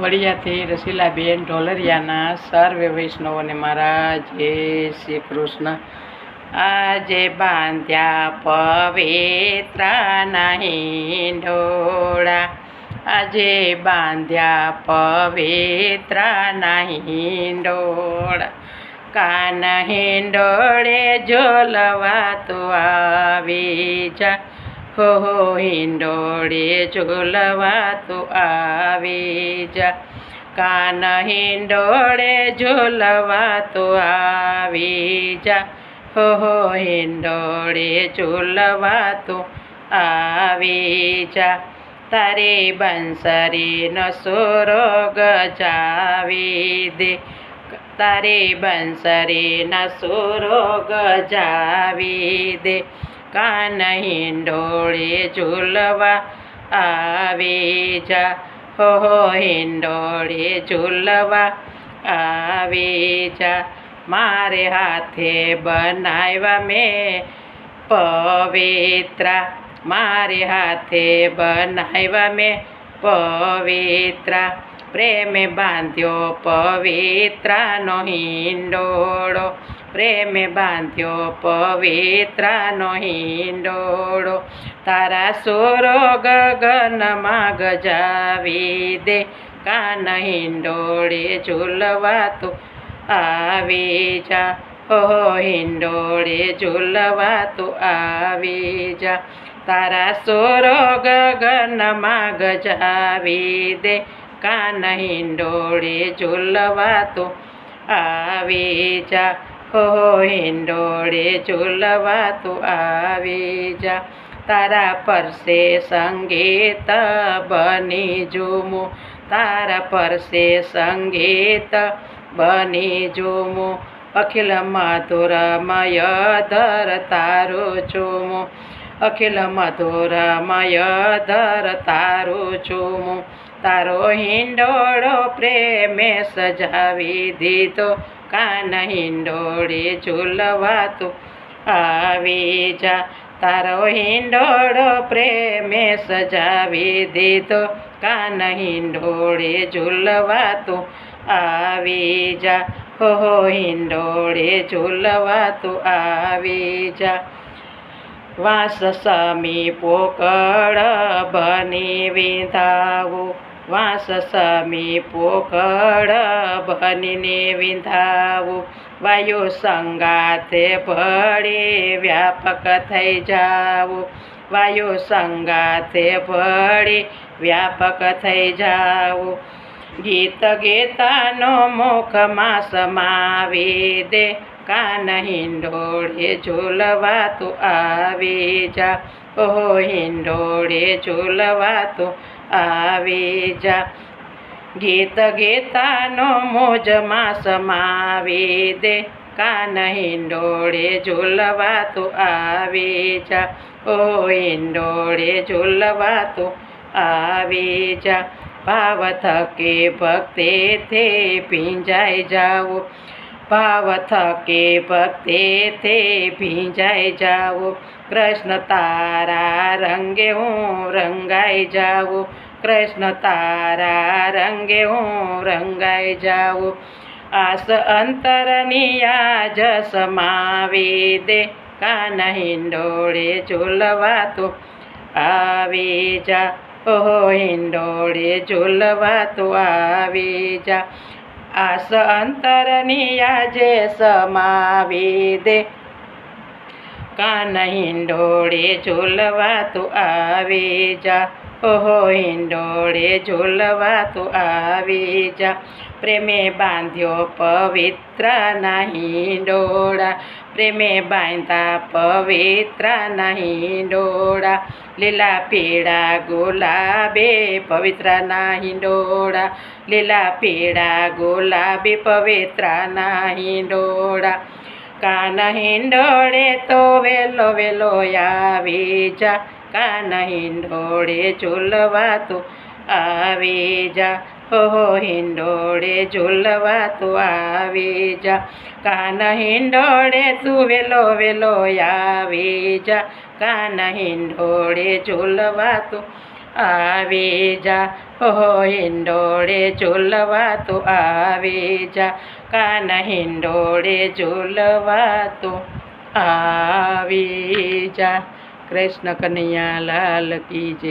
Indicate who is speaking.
Speaker 1: વડિયાથી રસીલાબેન ઢોલરિયાના સર્વે વૈષ્ણવોને મારા જય શ્રી કૃષ્ણ. આજે બાંધ્યા પવિત્ર નહીં ઢોળા આજે બાંધ્યા પવિત્ર નહીં ઢોળા કાન હિંડોળે ઝોલવા તો આવી જા. હો હો હિંડોળે ઝોલવા તો આવી જા. કાન હિંડોળે ઝોલવા તો આવી જા. હો હો હિંડોળે ઝોલવા તો આવી જા. તારી બંસરીનો સોરો ગજાવી દે. તારી બંસરીના સોરો ગજાવી દે. કાન હિંડોળે ઝૂલવા આવી જા. હો હિંડોળે ઝૂલવા આવી જા. મારે હાથે બનાવ્યા મેં પવિત્રા. મારે હાથે બનાવ્યા મેં પવિત્રા. પ્રેમે બાંધ્યો પવિત્રાનો હિંડોળો. પ્રેમે બાંધ્યો પવિત્રનો હિંડોળો. તારા સોરો ગગનમાં ગજાવી દે. કાન હિંડોળે ઝૂલવા તો આવી જા. ઓહો હિંડોળે ઝૂલવા તો આવી જા. તારા સોરો ગગનમાં ગજાવી દે. કાન હિંડોળે ઝૂલવા તો આવી જા. હો હિંડોળે ઝૂલવા તું આવી જા. તારા પરસે સંગીત બની ઝૂમું તારા પરસે સંગીત બની ઝૂમું અખિલ મધુરમય ધર તારું ચૂમું. અખિલ મધુરમય ધર તારું ચૂમું. તારો હિંડોળો પ્રેમે સજાવી દીધો, કાન હિંડોળે ઝૂલવા તો આવી જા. તારો હિંડોળો પ્રેમે સજાવી દીધો, કાન હિંડોળે ઝૂલવા તો આવી જા. હો હિંડોળે ઝૂલવા તો આવી જા. વાસ સમી પોકળ બની વિંધાવું વાસ સમી પોકળ બનીને વિંધાવું. વાયુ સંગાથે ભળે વ્યાપક થઈ જાવું. વાયુ સંગાથે ભળે વ્યાપક થઈ જાવું. ગીત ગીતાનો મુખમાં સમાવી દે. કાન હિંડોળે ઝૂલવા તું આવી જા. ઓહો હિંડોળે ઝૂલવા તો આવી જા ગીત ગીતાનો મોજમાં સમાવી દે કાન હિંડોળે ઝૂલવા તું આવી જા ઓ હિંડોળે ઝૂલવા તું આવી જા ભાવ થકે ભક્તે ભીંજાઈ જાઓ ભાવ થકે ભક્તે તે ભીંજાઈ જાઓ કૃષ્ણ તારા રંગે હું રંગાઈ જાઓ કૃષ્ણ તારા રંગે હું રંગાઈ જાઓ આસ અંતરની આજ સમાવી દે કાન હિંડોળે ઝૂલવા તો આવી જા ઓહો હિંડોળે ઝૂલવા તો આવી જા આસ અંતરની આજે સમાવી દે કાન હિંડોળે તો આવી જા. ઓહો હિંડોળે ઝૂલવા તું આવી જા. પ્રેમે બાંધ્યો પવિત્રના હિંડોળા. પ્રેમે બાંધા નહીં ડોળા, લીલા પીળા ગુલાબે નહીં ડોળા, લીલા પીળા ગુલાબે પવિત્ર નહીં ડોળા. કાન હિંડોળે તો વેલો વેલો આવી જા, કાન હિંડોળે ચૂલવા તો આવી જા. હો હિંડોળે ઝૂલવા તું આવી જા. કાન હિંડોળે તું વેલો વેલો આવી જા. કાન હિંડોળે ઝૂલવા તું આવી જા. ઓહો હિંડોળે ઝૂલવા તું આવી જા. કાન હિંડોળે ઝૂલવા તું આવી જા. કૃષ્ણ કનૈયા લાલ કી જય.